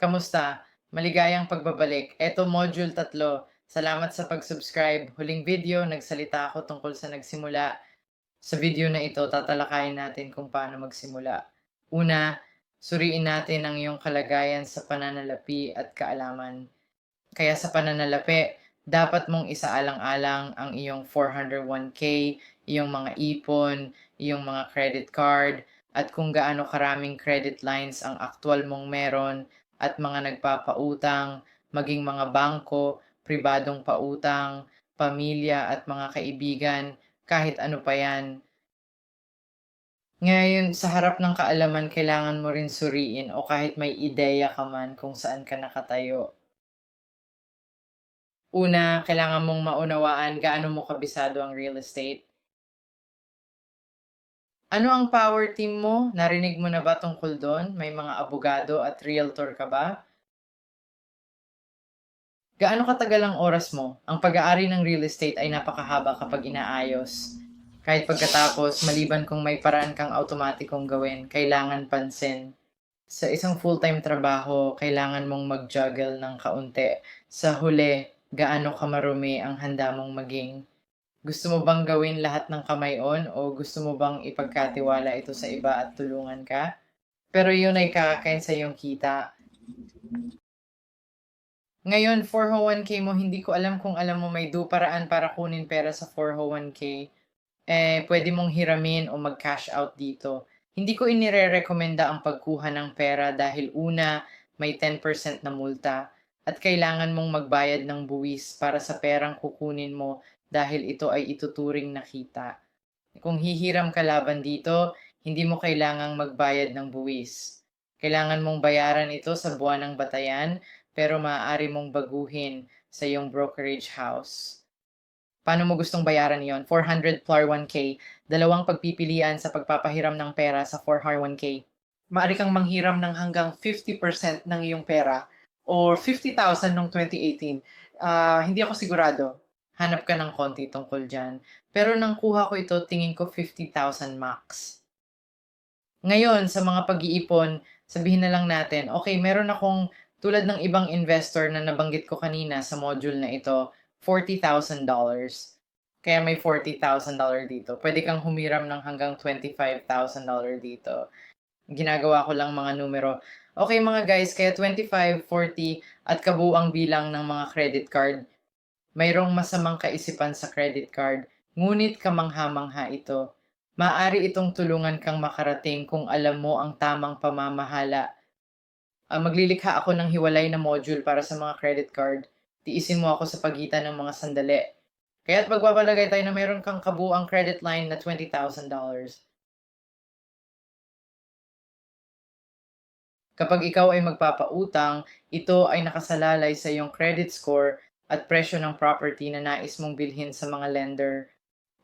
Kamusta? Maligayang pagbabalik. Eto module tatlo. Salamat sa pag-subscribe. Huling video, nagsalita ako tungkol sa nagsimula. Sa video na ito, tatalakayin natin kung paano magsimula. Una, suriin natin ang iyong kalagayan sa pananalapi at kaalaman. Kaya sa pananalapi, dapat mong isaalang-alang ang iyong 401k, iyong mga ipon, iyong mga credit card, at kung gaano karaming credit lines ang aktual mong meron at mga nagpapautang, maging mga bangko, pribadong pautang, pamilya at mga kaibigan, kahit ano pa yan. Ngayon, sa harap ng kaalaman, kailangan mo rin suriin o kahit may ideya ka man kung saan ka nakatayo. Una, kailangan mong maunawaan gaano mo kabisado ang real estate. Ano ang power team mo? Narinig mo na ba tungkol doon? May mga abogado at realtor ka ba? Gaano katagal ang oras mo? Ang pag-aari ng real estate ay napakahaba kapag inaayos. Kahit pagkatapos, maliban kung may paraan kang automatikong gawin, kailangan pansin. Sa isang full-time trabaho, kailangan mong mag-juggle ng kaunti. Sa huli, gaano ka marumi ang handa mong maging. Gusto mo bang gawin lahat ng kamay-on o gusto mo bang ipagkatiwala ito sa iba at tulungan ka? Pero yun ay kakakain sa iyong kita. Ngayon, 401k mo, hindi ko alam kung alam mo may do para kunin pera sa 401k. Eh, pwede mong hiramin o mag-cash out dito. Hindi ko inire-recommenda ang pagkuha ng pera dahil una, may 10% na multa at kailangan mong magbayad ng buwis para sa perang kukunin mo dahil ito ay ituturing na kita. Kung hihiram ka laban dito, hindi mo kailangang magbayad ng buwis. Kailangan mong bayaran ito sa buwan ng batayan pero maaari mong baguhin sa iyong brokerage house. Paano mo gustong bayaran yon? 400 plus 1K, dalawang pagpipilian sa pagpapahiram ng pera sa 401K. Maaari kang manghiram ng hanggang 50% ng iyong pera or 50,000 noong 2018. Ah, hindi ako sigurado. Hanap ka ng konti tungkol dyan. Pero nang kuha ko ito, tingin ko 50,000 max. Ngayon, sa mga pag-iipon, sabihin na lang natin, okay, meron akong tulad ng ibang investor na nabanggit ko kanina sa module na ito, $40,000. Kaya may $40,000 dito. Pwede kang humiram ng hanggang $25,000 dito. Ginagawa ko lang mga numero. Okay mga guys, kaya 25, 40 at kabuang bilang ng mga credit card. Mayroong masamang kaisipan sa credit card, ngunit kamangha-mangha ito. Maari itong tulungan kang makarating kung alam mo ang tamang pamamahala uh, maglilikha ako ng hiwalay na module para sa mga credit card. Tiisin mo ako sa pagitan ng mga sandali. Kaya't magpapalagay tayo na meron kang kabuang credit line na $20,000. Kapag ikaw ay magpapautang, ito ay nakasalalay sa iyong credit score at presyo ng property na nais mong bilhin sa mga lender.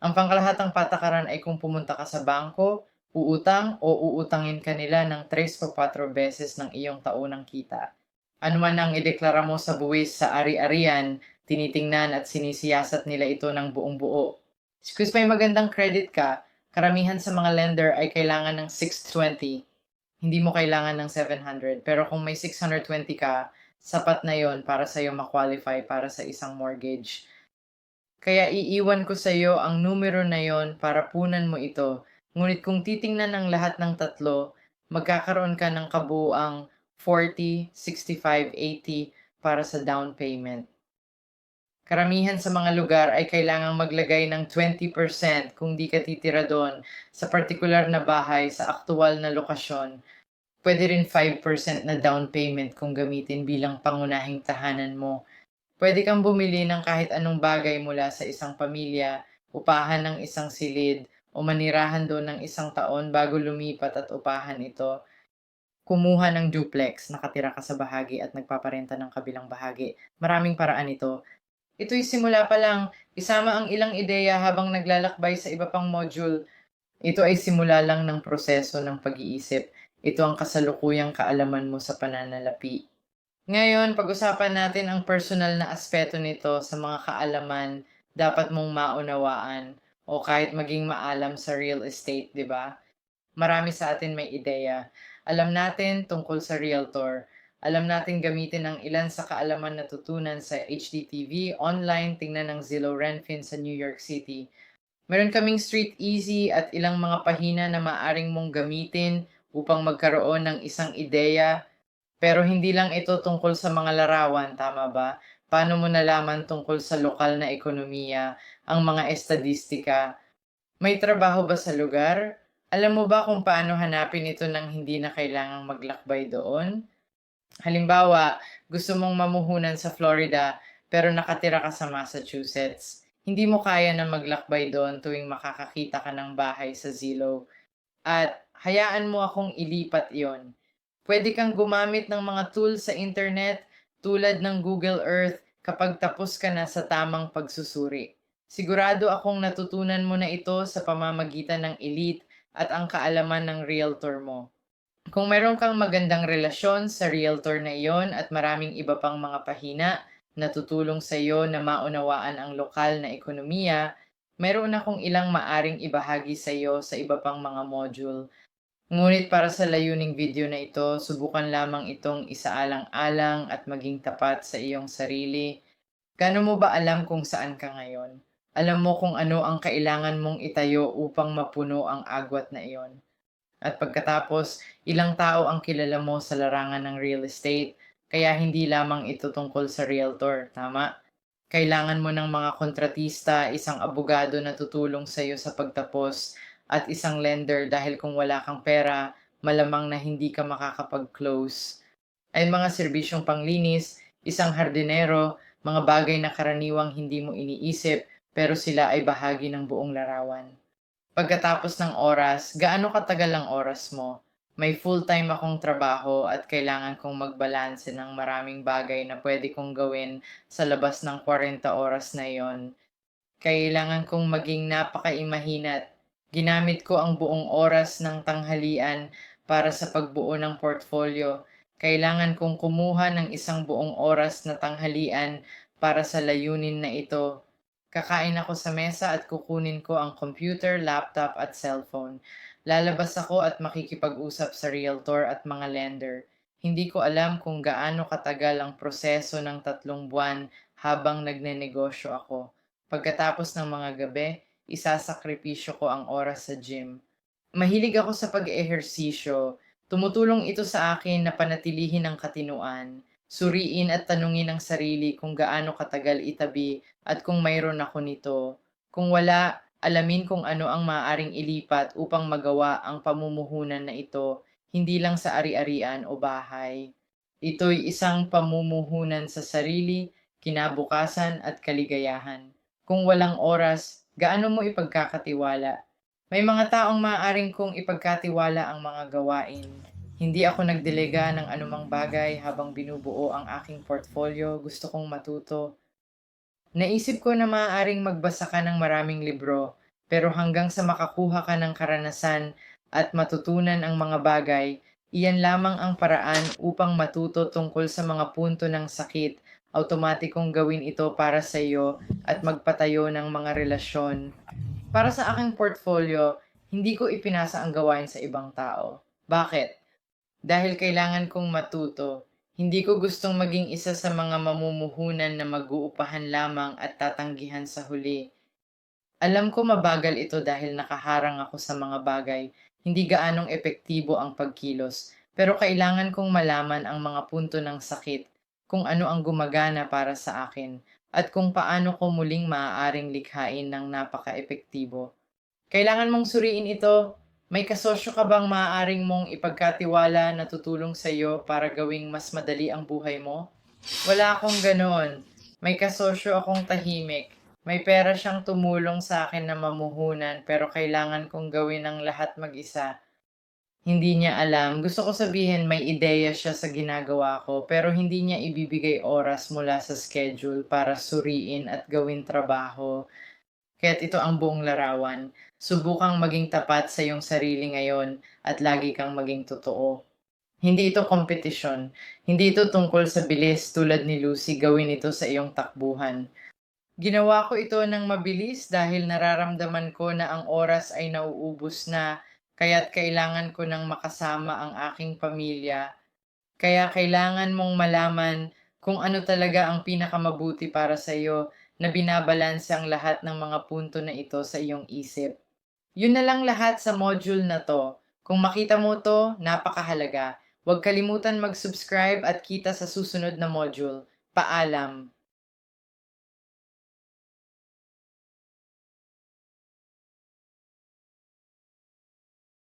Ang pangkalahatang patakaran ay kung pumunta ka sa bangko, uutang o uutangin ka nila ng 3 o 4 beses ng iyong taunang kita. Ano man ang ideklara mo sa buwis sa ari-arian, tinitingnan at sinisiyasat nila ito ng buong buo. Kung may magandang credit ka, karamihan sa mga lender ay kailangan ng 620. Hindi mo kailangan ng 700. Pero kung may 620 ka, sapat na yon para sa iyo ma-qualify para sa isang mortgage. Kaya iiwan ko sa iyo ang numero na yon para punan mo ito Ngunit kung titingnan ng lahat ng tatlo, magkakaroon ka ng kabuang 40, 65, 80 para sa down payment. Karamihan sa mga lugar ay kailangang maglagay ng 20% kung di ka titira doon sa particular na bahay sa aktual na lokasyon. Pwede rin 5% na down payment kung gamitin bilang pangunahing tahanan mo. Pwede kang bumili ng kahit anong bagay mula sa isang pamilya, upahan ng isang silid, o manirahan doon ng isang taon bago lumipat at upahan ito. Kumuha ng duplex, nakatira ka sa bahagi at nagpaparenta ng kabilang bahagi. Maraming paraan ito. Ito'y simula pa lang, isama ang ilang ideya habang naglalakbay sa iba pang module. Ito ay simula lang ng proseso ng pag-iisip. Ito ang kasalukuyang kaalaman mo sa pananalapi. Ngayon, pag-usapan natin ang personal na aspeto nito sa mga kaalaman dapat mong maunawaan o kahit maging maalam sa real estate, di ba? Marami sa atin may ideya. Alam natin tungkol sa realtor. Alam natin gamitin ang ilan sa kaalaman natutunan sa HDTV, online, tingnan ng Zillow Renfin sa New York City. Meron kaming Street Easy at ilang mga pahina na maaring mong gamitin upang magkaroon ng isang ideya. Pero hindi lang ito tungkol sa mga larawan, tama ba? Paano mo nalaman tungkol sa lokal na ekonomiya, ang mga estadistika? May trabaho ba sa lugar? Alam mo ba kung paano hanapin ito nang hindi na kailangang maglakbay doon? Halimbawa, gusto mong mamuhunan sa Florida pero nakatira ka sa Massachusetts. Hindi mo kaya na maglakbay doon tuwing makakakita ka ng bahay sa Zillow. At hayaan mo akong ilipat iyon. Pwede kang gumamit ng mga tools sa internet tulad ng Google Earth kapag tapos ka na sa tamang pagsusuri. Sigurado akong natutunan mo na ito sa pamamagitan ng elite at ang kaalaman ng realtor mo. Kung meron kang magandang relasyon sa realtor na iyon at maraming iba pang mga pahina na tutulong sa iyo na maunawaan ang lokal na ekonomiya, meron akong ilang maaring ibahagi sa iyo sa iba pang mga module. Ngunit para sa layuning video na ito, subukan lamang itong isaalang-alang at maging tapat sa iyong sarili. Gano mo ba alam kung saan ka ngayon? Alam mo kung ano ang kailangan mong itayo upang mapuno ang agwat na iyon. At pagkatapos, ilang tao ang kilala mo sa larangan ng real estate, kaya hindi lamang ito tungkol sa realtor, tama? Kailangan mo ng mga kontratista, isang abogado na tutulong sa iyo sa pagtapos, at isang lender dahil kung wala kang pera, malamang na hindi ka makakapag-close. Ay mga serbisyong panglinis, isang hardinero, mga bagay na karaniwang hindi mo iniisip pero sila ay bahagi ng buong larawan. Pagkatapos ng oras, gaano katagal ang oras mo? May full-time akong trabaho at kailangan kong magbalanse ng maraming bagay na pwede kong gawin sa labas ng 40 oras na iyon. Kailangan kong maging napakaimahinat. Ginamit ko ang buong oras ng tanghalian para sa pagbuo ng portfolio. Kailangan kong kumuha ng isang buong oras na tanghalian para sa layunin na ito Kakain ako sa mesa at kukunin ko ang computer, laptop at cellphone. Lalabas ako at makikipag-usap sa realtor at mga lender. Hindi ko alam kung gaano katagal ang proseso ng tatlong buwan habang nagnenegosyo ako. Pagkatapos ng mga gabi, isasakripisyo ko ang oras sa gym. Mahilig ako sa pag-ehersisyo. Tumutulong ito sa akin na panatilihin ang katinuan. Suriin at tanungin ang sarili kung gaano katagal itabi at kung mayroon ako nito. Kung wala, alamin kung ano ang maaaring ilipat upang magawa ang pamumuhunan na ito, hindi lang sa ari-arian o bahay. Ito'y isang pamumuhunan sa sarili, kinabukasan at kaligayahan. Kung walang oras, gaano mo ipagkakatiwala? May mga taong maaaring kong ipagkatiwala ang mga gawain, hindi ako nagdelega ng anumang bagay habang binubuo ang aking portfolio. Gusto kong matuto. Naisip ko na maaaring magbasa ka ng maraming libro, pero hanggang sa makakuha ka ng karanasan at matutunan ang mga bagay, iyan lamang ang paraan upang matuto tungkol sa mga punto ng sakit. Automatikong gawin ito para sa iyo at magpatayo ng mga relasyon. Para sa aking portfolio, hindi ko ipinasa ang gawain sa ibang tao. Bakit? Dahil kailangan kong matuto, hindi ko gustong maging isa sa mga mamumuhunan na mag-uupahan lamang at tatanggihan sa huli. Alam ko mabagal ito dahil nakaharang ako sa mga bagay, hindi gaanong epektibo ang pagkilos, pero kailangan kong malaman ang mga punto ng sakit, kung ano ang gumagana para sa akin, at kung paano ko muling maaaring likhain ng napaka-epektibo. Kailangan mong suriin ito may kasosyo ka bang maaaring mong ipagkatiwala na tutulong sa iyo para gawing mas madali ang buhay mo? Wala akong ganoon. May kasosyo akong tahimik. May pera siyang tumulong sa akin na mamuhunan pero kailangan kong gawin ang lahat mag-isa. Hindi niya alam. Gusto ko sabihin may ideya siya sa ginagawa ko pero hindi niya ibibigay oras mula sa schedule para suriin at gawin trabaho. Kaya't ito ang buong larawan. Subukang maging tapat sa iyong sarili ngayon at lagi kang maging totoo. Hindi ito kompetisyon. Hindi ito tungkol sa bilis tulad ni Lucy gawin ito sa iyong takbuhan. Ginawa ko ito ng mabilis dahil nararamdaman ko na ang oras ay nauubos na kaya't kailangan ko nang makasama ang aking pamilya. Kaya kailangan mong malaman kung ano talaga ang pinakamabuti para sa iyo na binabalanse ang lahat ng mga punto na ito sa iyong isip. Yun na lang lahat sa module na to. Kung makita mo to, napakahalaga. Huwag kalimutan mag-subscribe at kita sa susunod na module. Paalam!